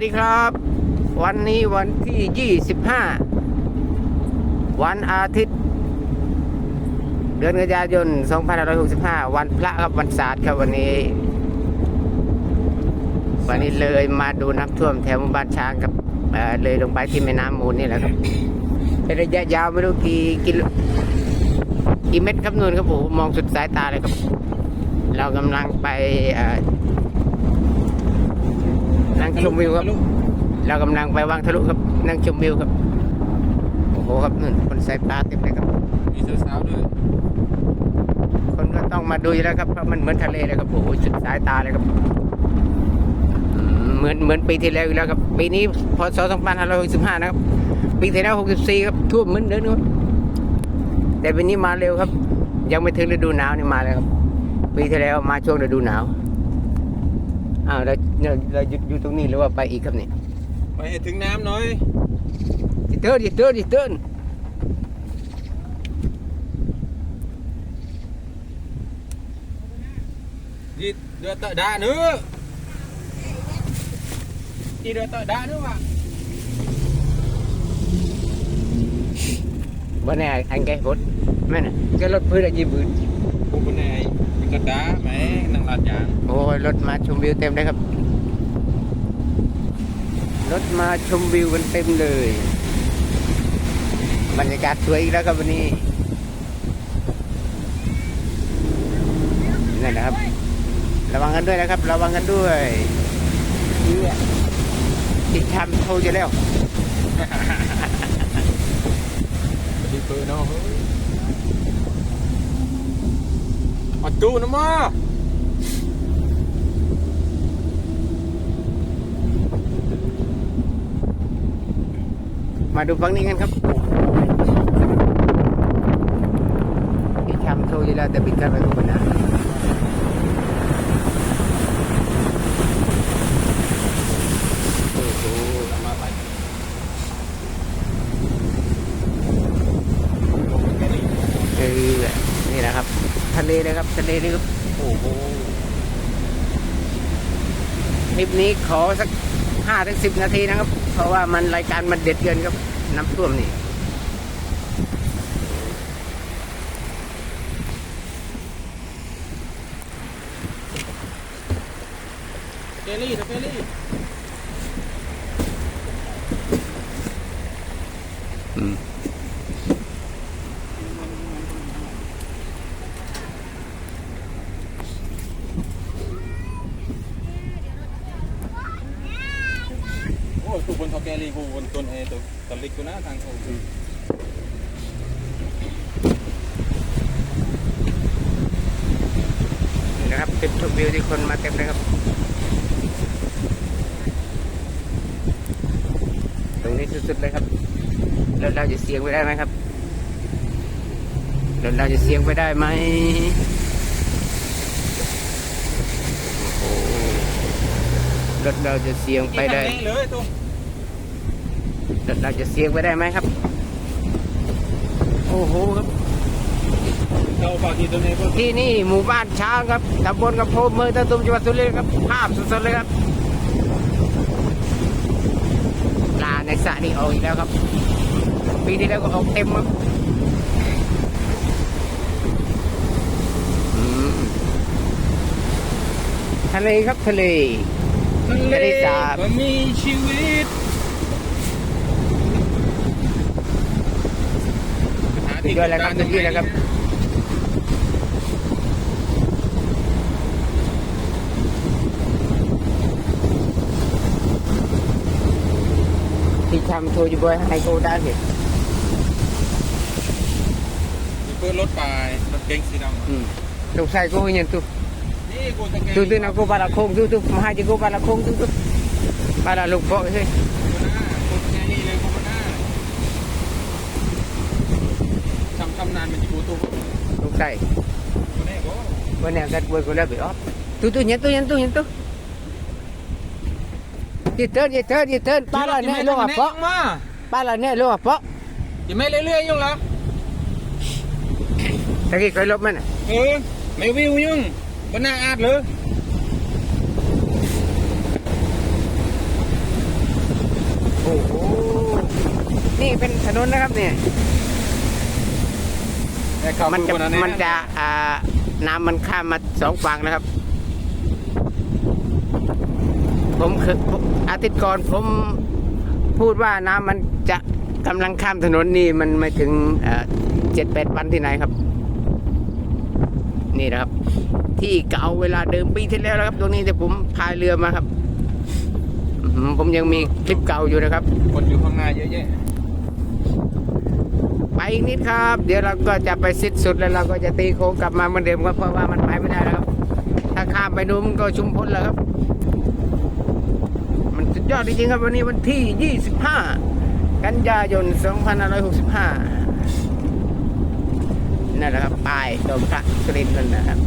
สวัสดีครับ วันนี้วันที่ 25 วันอาทิตย์ เดือนกันยายน 2565 วันพระครับวันศาสตร์ครับวันนี้ วันนี้เลยมาดูน้ำท่วมแถวบ้านช้างครับเเลยลงไปที่แม่น้ำมูลนี่แหละครับเป็นระยะยาวไม่รู้กี่กิโลกี่เมตรครับนู่นครับผมมองสุดสายตาเลยครับ เรากำลังไปเอ่อ งชมวิวครับ เรากำลังไปวางทะลุครับ นั่งชมวิวครับ โอ้โหครับนู่นคนใส่ปลาเต็มเลยครับ มีสาวๆด้วย คนก็ต้องมาดูอยู่แล้วครับเพราะมันเหมือนทะเลเลยครับ โอ้โหสุดสายตาเลยครับอืมเหมือนเหมือนปีที่แล้วอยู่แล้วครับ ปีนี้พศ2565นะครับ ปีที่แล้ว64ครับท่วมเหมือนเดิมครับ แต่ปีนี้มาเร็วครับ ยังไม่ถึงฤดูหนาวนี่มาเลยครับ ปีที่แล้วมาช่วงฤดูหนาวอ้าวเราเราเราหยุดอยู่ตรงนี้หรือว่าไปอีกครับเนี่ยไปให้ถึงน้ำหน่อยอย่าเตือนอย่าเตือนอย่าเตือน đi đưa tợ đá nữa đi đưa tợ đá nữa mà วันนี้อันแกรถแม่น่ะแกรถพื้นอะไรยีบืน cô bên này đi cắt đá mẹ năng lạt nhàng โอ้ยรถมาชมวิวเต็มเลยครับ รถมาชมวิวกันเต็มเลย บรรยากาศสวยอีกแล้วครับวันนี้นั่นนะครับ ระวังกันด้วยนะครับ ระวังกันด้วยติดทำโทรจะแล้ว đi cười nó mà chú nó mà มาดู ฝั่งนี้กันครับพี่ทำโทรยู่แล้วแต่ปิดกันไปทุกคนนะโอ้โห mà phải เออนี่นะครับ ทะเลเลยครับ ทะเลเลยครับโอ้โหคลิปนี้ขอสักห้าถึงสิบนาทีนะครับ เพราะว่ามันรายการมันเด็ดเกินครับน้ำท่วมนี่ kê ly kê ly อื tụi tụi lịch cô ná thằng cô นี่นะครับจุดชมวิวที่คนมาเต็มเลยครับ ตรงนี้สุดๆเลยครับแล้วเราจะเสียงไปได้ไหมครับแล้วเราจะเสียงไปได้ไหมโอ้โหรถเราจะเสียงไปได้ Cái thằng lưới tôi รถ เราจะเสียงไปได้ไหมครับ โอ้โหครับ đâu vào thì tuần hè cô ที่นี่หมู่บ้านช้างครับตำบลกระโพมเมืองตะตุมจังหวัดสุรินทร์ครับ ภาพสดๆเลยครับปลาในสระนี่ออกอีกแล้วครับ ปีที่แล้วก็ออกเต็มครับอืมทะเลครับทะเลทะเลสาบก็มีชีวิต สุดยอดแล้วครับสุดยอดแล้วครับที่ทำโชว์อยู่บนไฮโกด้เห็นเพื่อรถไปรถเก๋งสีดำอืมสงสัยกูเห็นตุนี่กูจะเก๋ง tu tu nak ko bala kong tu tu mahal je ko bala kong tu tu bala lupa ke กูแค่นี้เลยกูมาหน้าทำทำนานมันจะกูตัว sung sai กูแน่กู bữa nay kat buat ko lebih op tu tu nyentuh nyentuh nyentuh Di turn, di turn, di turn. Pala ni lu apa? มา Pala ni lu apa? อย่าไม่เรื่อยๆยุ่งละ Lagi kau lop mana? เออไม่วิวยุ่งบนหน้าอาดเลยอ้โหนี่เป็นถนนนะครับเนี่ยแต่เข้า มันจะสู่มันจะอ่าน้ำมันข้ามมาสองฝั่งนะครับ ผมเคยผมอาทิตย์ก่อนผมพูดว่าน้ำมันจะกำลังข้ามถนนนี่มันไม่ถึงเจ็ดแปดวันที่ไหนครับ นี่นะครับ ที่เก่าเวลาเดิมปีที่แล้วนะครับ ตรงนี้แต่ผมพายเรือมาครับอื้อหือผมยังมีคลิปเก่าอยู่นะครับ คนอยู่ข้างหน้าเยอะแยะไป อีกนิดครับ เดี๋ยวเราก็จะไปสิ้นสุดแล้วเราก็จะตีโค้งกลับมาเหมือนเดิมครับเพราะว่ามันไปไม่ได้แล้วครับ ถ้าข้ามไปนู้นมันก็ชุมพลแล้วครับ มันสุดยอดจริงๆครับวันนี้วันที่ 25 กันยายน 2565นั่นแหละครับป้ายดมพระสุรินนั่นนะครับ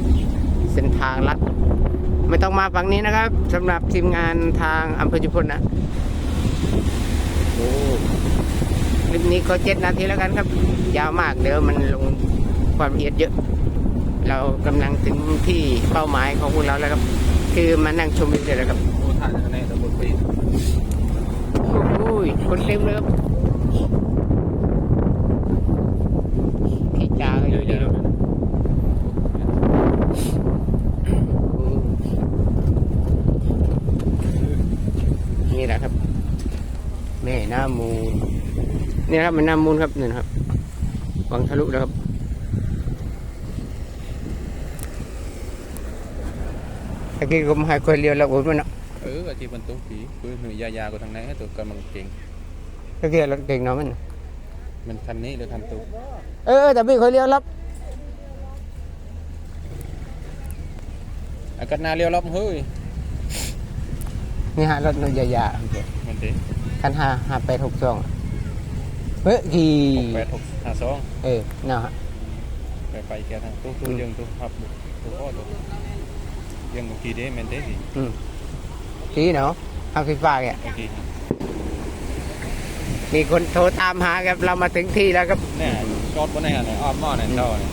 เส้นทางลัดไม่ต้องมาฝั่งนี้นะครับสำหรับทีมงานทางอำเภอจุพลนะโอ้ ค ลิปนี้ก็เจ็ดนาทีแล้วกันครับ ยาวมากเดี๋ยวมันลงความละเอียดเยอะ เรากำลังถึงที่เป้าหมายของพวกเราแล้วครับ คือมานั่งชมวิวเลยนะครับโอ้ถ่ายจากในตะบนปีนโอ้ยคนเต็มเลยครับพี่จาก็อยู่นี่ครับโอ้นี่แหละครับ แม่น้ำมูล นี่นะครับมันน้ำมูลครับนี่นะครับวังทะลุนะครับตะกี้ผมให้คนเรียวแล้วโอ้ยมันเนาะเอออาชีพบรรทุกผีคือหนุ่ยยาๆก็ทางไหนให้ตัวกำลังเก่งตะกี้รถเก่งเนาะมันมันคันนี้หรือคันตุกเออแต่พี่คนเรียวรับอากาศหนาเรียวรอบเฮ้ยนี่ฮะรถนยายามันดิคันห้าห้าแปดหกสอง เฮ้ยกี่หกแปดหกห้าสองเออเนาะฮะไปไปแกทางตู้ตู้ยังตู้พับตู้พ่อตู้ยังบางทีเด้แมนเด้สิอืมกี่เนาะเอาไฟฟ้าเนี่ยบางทีมีคนโทรตามหาครับเรามาถึงที่แล้วครับเนี่ยจอดบนไหนอะเนี่ยอ้อมหม้อเนี่ยเต้าเนี่ย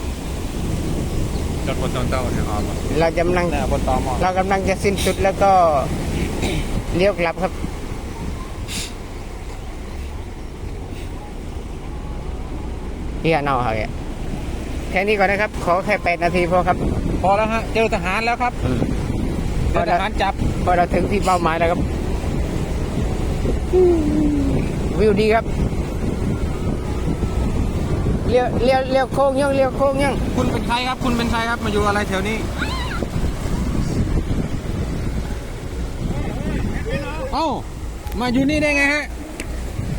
จอดบนตอนเต้าเนี่ยอ้อมอะเรากำลังเนี่ยบนตอหม้อเรากำลังจะสิ้นสุดแล้วก็เลี้ยวกลับครับ เฮียเนาะครับเนี่ยแค่นี้ก่อนนะครับ ขอแค่แปดนาทีพอครับ พอแล้วฮะ เจอทหารแล้วครับอืมเจอทหารจับพอเราถึงที่เป้าหมายแล้วครับ วิวดีครับเลี้ยวเลี้ยวเลี้ยวโค้งยังเลี้ยวโค้งยังคุณเป็นใครครับ คุณเป็นใครครับ มาอยู่อะไรแถวนี้ เอ้า มาอยู่นี่ได้ไงฮะ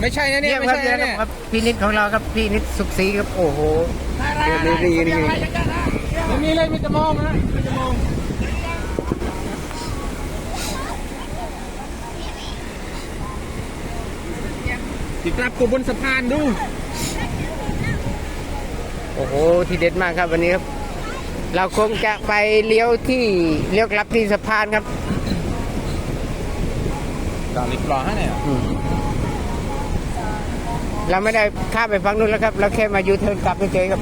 ไม่ใช่นะเนี่ยเยี่ยมไม่ครับใช่เยี่ยมนะเนี่ยครับพี่นิดของเราครับพี่นิดสุขศรีครับโอ้โหนี่นี่นี่นี่ไม่มีเลยมีแต่มองนะมีแต่มองติดกลับกูบนสะพานดู โอ้โหที่เด็ดมากครับวันนี้ครับ เราคงจะไปเลี้ยวที่เลี้ยวกลับที่สะพานครับกาลิปลอฮะเนี่ยอืม เราไม่ได้ข้ามไปฝั่งนู้นแล้วครับ เราแค่มายูเทิร์นกลับเฉยๆครับ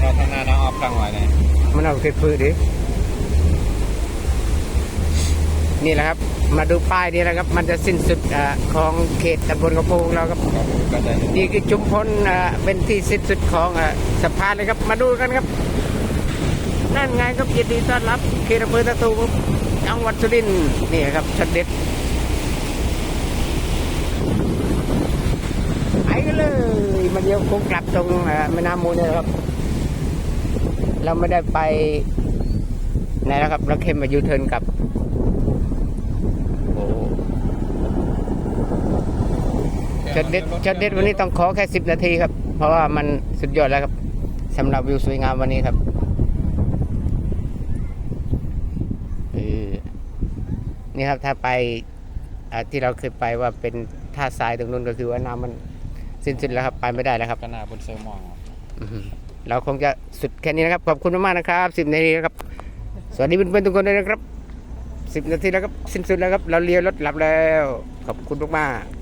เราทางหน้าน้าออฟกลางไว้เนี่ยมันเอาเกิดพืชดิ นี่แหละครับ มาดูป้ายนี่แหละครับ มันจะสิ้นสุดอของเขตตำบลกระโปงเราครับก็นี่คือจุมพลเอ่อเป็นที่สิ้นสุดของสะพานเลยครับ มาดูกันครับนั่นไงครับยินดีต้อนรับเขตอำเภอตะตูจังหวัดสุรินทร์นี่ครับช็อตเด็ดไปกันเลยมันเดียวคงกลับตรงแม่น้ำมูลเนี่ยนะครับ เราไม่ได้ไปไหนแล้วครับเราแค่มายูเทิร์นกับ โอ้ ช็อตเด็ดช็อตเด็ดวันนี้ต้องขอแค่สิบนาทีครับ เพราะว่ามันสุดยอดแล้วครับสำหรับวิวสวยงามวันนี้ครับเออนี่ครับถ้าไปอ่าที่เราเคยไปว่าเป็นท่าทรายตรงนู้นก็คือว่าน้ำมันสิ้นสุดแล้วครับไปไม่ได้แล้วครับก็หน้าบนเซอร์มองอื้อหือเราคงจะสุดแค่นี้นะครับ ขอบคุณมากๆนะครับสิบนาทีนะครับ สวัสดีเพื่อนๆทุกคนด้วยนะครับ สิบนาทีแล้วครับสิ้นสุดแล้วครับ เราเลี้ยวรถหลับแล้ว ขอบคุณมากๆ